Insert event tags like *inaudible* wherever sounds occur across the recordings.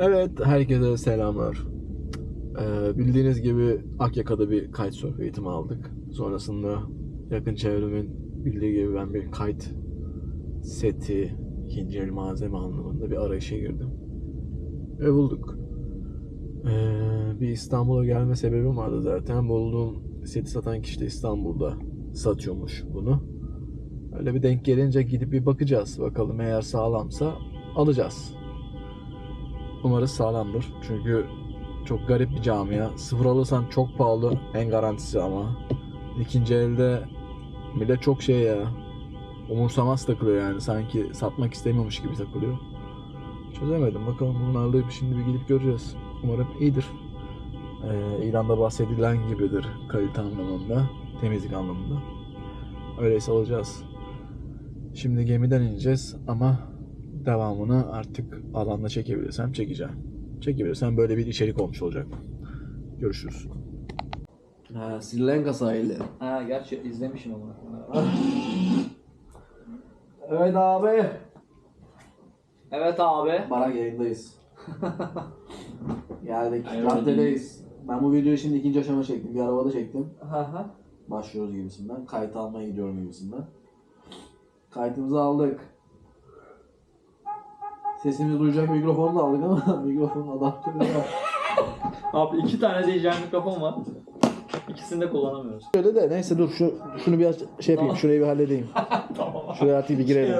Evet, herkese selamlar. Ee, bildiğiniz gibi Akyaka'da bir kitesurf eğitimi aldık. Sonrasında yakın çevremin bildiği gibi ben bir kite seti, ikinci el malzeme anlamında bir arayışa girdim. Ve bulduk. Ee, bir İstanbul'a gelme sebebim vardı zaten. Bulduğum seti satan kişi de İstanbul'da satıyormuş bunu. Öyle bir denk gelince gidip bir bakacağız. Bakalım eğer sağlamsa alacağız. Umarız sağlamdır. Çünkü çok garip bir camia. Sıfır alırsan çok pahalı. En garantisi ama. İkinci elde de çok şey ya. Umursamaz takılıyor yani. Sanki satmak istemiyormuş gibi takılıyor. Çözemedim. Bakalım bunun ağırlığı şimdi bir gidip göreceğiz. Umarım iyidir. Ee, ilanda bahsedilen gibidir kalite anlamında. Temizlik anlamında. Öyleyse alacağız. Şimdi gemiden ineceğiz ama devamını artık alanda çekebilirsem çekeceğim. Çekebilirsem böyle bir içerik olmuş olacak. Görüşürüz. Ha, Sri Lanka sahili. Ha gerçi izlemişim onu. *laughs* Evet abi. Evet abi. Barak yayındayız. Geldik. Caddedeyiz. Ben bu videoyu şimdi ikinci aşama çektim. Bir arabada çektim. Başlıyoruz gibisinden. Kayıt almaya gidiyorum gibisinden. Kayıtımızı aldık. Sesimizi duyacak mikrofonu da aldık ama *laughs* mikrofonun adaptörü var. Abi iki tane diyeceğim mikrofon var. İkisini de kullanamıyoruz. Öyle de neyse dur şu şunu bir aç- şey yapayım. Şurayı bir halledeyim. *laughs* tamam. Şuraya artık bir girelim.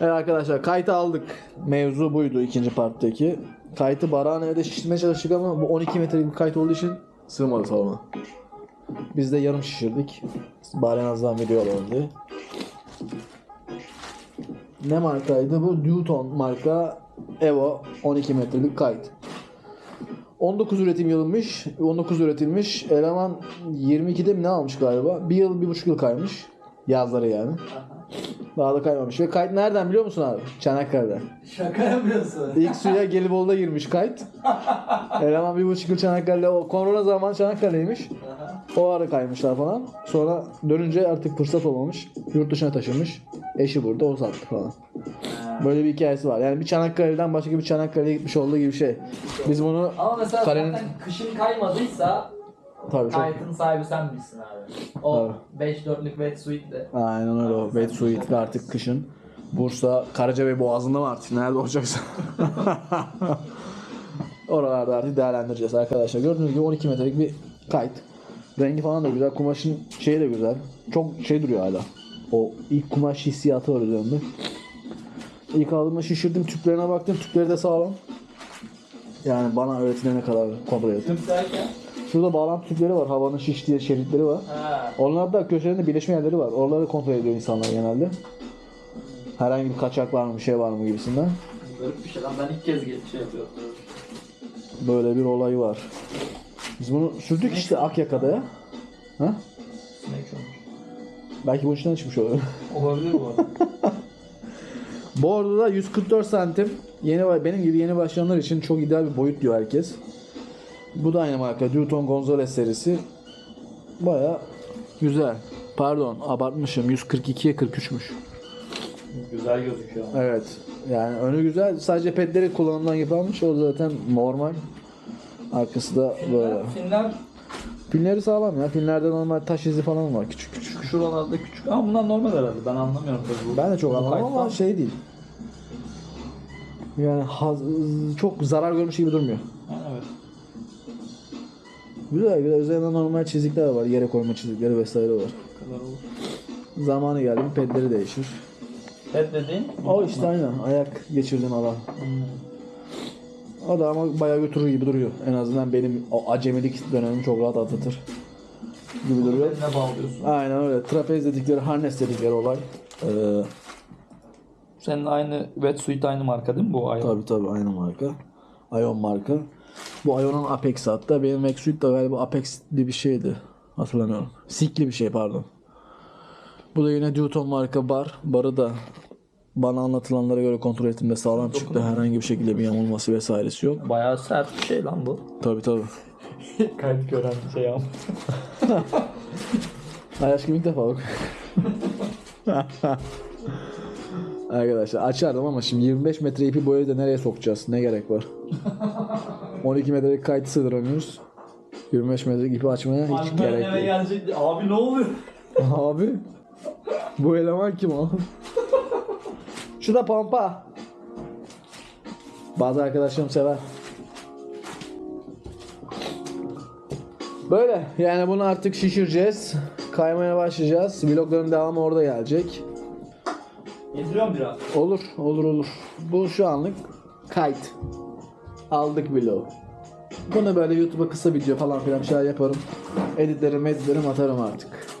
Evet arkadaşlar kayıtı aldık. Mevzu buydu ikinci parttaki. Kayıtı Barak'ın evde şişirmeye çalıştık ama bu 12 metrelik bir kayıt olduğu için sığmadı salona. Biz de yarım şişirdik. Bari en azından video alalım diye. Ne markaydı bu? Newton marka Evo 12 metrelik kayıt. 19 üretim yılınmış. 19 üretilmiş. Eleman 22'de mi ne almış galiba? Bir yıl, bir buçuk yıl kaymış. Yazları yani. Daha da kaymamış. Ve kayıt nereden biliyor musun abi? Çanakkale'den. Şaka yapıyorsun. İlk suya Gelibolu'da girmiş kayıt. Eleman bir buçuk yıl Çanakkale'de. O korona zamanı Çanakkale'ymiş. O ara kaymışlar falan. Sonra dönünce artık fırsat olmamış. Yurt dışına taşınmış. Eşi burada o sattı falan. Böyle bir hikayesi var. Yani bir Çanakkale'den başka bir Çanakkale'ye gitmiş olduğu gibi bir şey. Biz bunu Ama mesela Karenin- zaten kışın kaymadıysa tabii çok kayıtın sahibi sen misin abi? O 5 dörtlük wetsuit de. Aynen öyle o. Wetsuit artık kışın. Bursa, Karacabey Boğazı'nda mı artık? Nerede olacaksa. *laughs* Oralarda artık değerlendireceğiz arkadaşlar. Gördüğünüz gibi 12 metrelik bir kayıt. Rengi falan da güzel. Kumaşın şeyi de güzel. Çok şey duruyor hala. O ilk kumaş hissiyatı var üzerinde. Aldığımda şişirdim. Tüplerine baktım. Tüpleri de sağlam. Yani bana öğretilene kadar kontrol ettim. Şurada bağlantı tüpleri var. Havanın şiştiği şeritleri var. Ha. Onlarda köşelerinde birleşme yerleri var. Oraları kontrol ediyor insanlar genelde. Herhangi bir kaçak var mı, bir şey var mı gibisinden. Garip bir şey lan ben ilk kez gel- şey yapıyorum. Böyle bir olay var. Biz bunu sürdük işte Akyaka'da ya. Ha? Sinek olmuş. Belki bu içinden çıkmış olur. Olabilir bu arada. *laughs* Bordo'da 144 santim. Yeni benim gibi yeni başlayanlar için çok ideal bir boyut diyor herkes. Bu da aynı marka. Newton Gonzalez serisi. Baya güzel. Pardon abartmışım. 142'ye 43'müş. Güzel gözüküyor. Evet. Yani önü güzel. Sadece pedleri kullanımdan yıpranmış. O zaten normal. Arkası da böyle. Finler Pinleri sağlam ya. Pinlerde normal taş izi falan var. Küçük küçük. şuralarda küçük ama bunlar normal herhalde. Ben anlamıyorum tabii bu. Ben de çok bu anlamam ama şey değil. Yani haz- çok zarar görmüş gibi durmuyor. Evet. Güzel güzel. Üzerinde normal çizikler var. Yere koyma çizikleri vesaire var. Bu kadar olur. Zamanı geldi mi pedleri değişir. Pet dediğin? O işte aynen. Ayak geçirdiğin alan. Hmm. O da ama bayağı götürür gibi duruyor. En azından benim o acemilik dönemimi çok rahat atlatır gibi duruyor. Ne bağlıyorsun? Aynen öyle. Trapez dedikleri, harness dedikleri olay. Ee, Senin aynı wetsuit aynı marka değil mi bu ay? tabii tabii aynı marka. Ion marka. Bu Ion'un Apex hatta. Benim Maxsuit de galiba Apex'li bir şeydi. Hatırlamıyorum. Sikli bir şey pardon. Bu da yine Newton marka bar. Barı da bana anlatılanlara göre kontrol ettiğimde sağlam çıktı. Herhangi bir şekilde bir yamulması vesairesi yok. Bayağı sert bir şey lan bu. Tabii tabii. *laughs* Kayıt gören şey ama. *laughs* Ay aşkım ilk defa bak. *laughs* Arkadaşlar açardım ama şimdi 25 metre ipi bu evde nereye sokacağız? Ne gerek var? 12 metrelik kayıt sığdıramıyoruz. 25 metrelik ipi açmaya hiç Alperen gerek eve yok. gelecek. Abi ne oluyor? Abi bu eleman kim abi? Şu da pompa. Bazı arkadaşlarım sever. Böyle yani bunu artık şişireceğiz. Kaymaya başlayacağız. Vlogların devamı orada gelecek. Getiriyorum biraz. Olur, olur, olur. Bu şu anlık kayıt. Aldık vlog. Bunu böyle YouTube'a kısa video falan filan şeyler yaparım. Editlerim, editlerim atarım artık.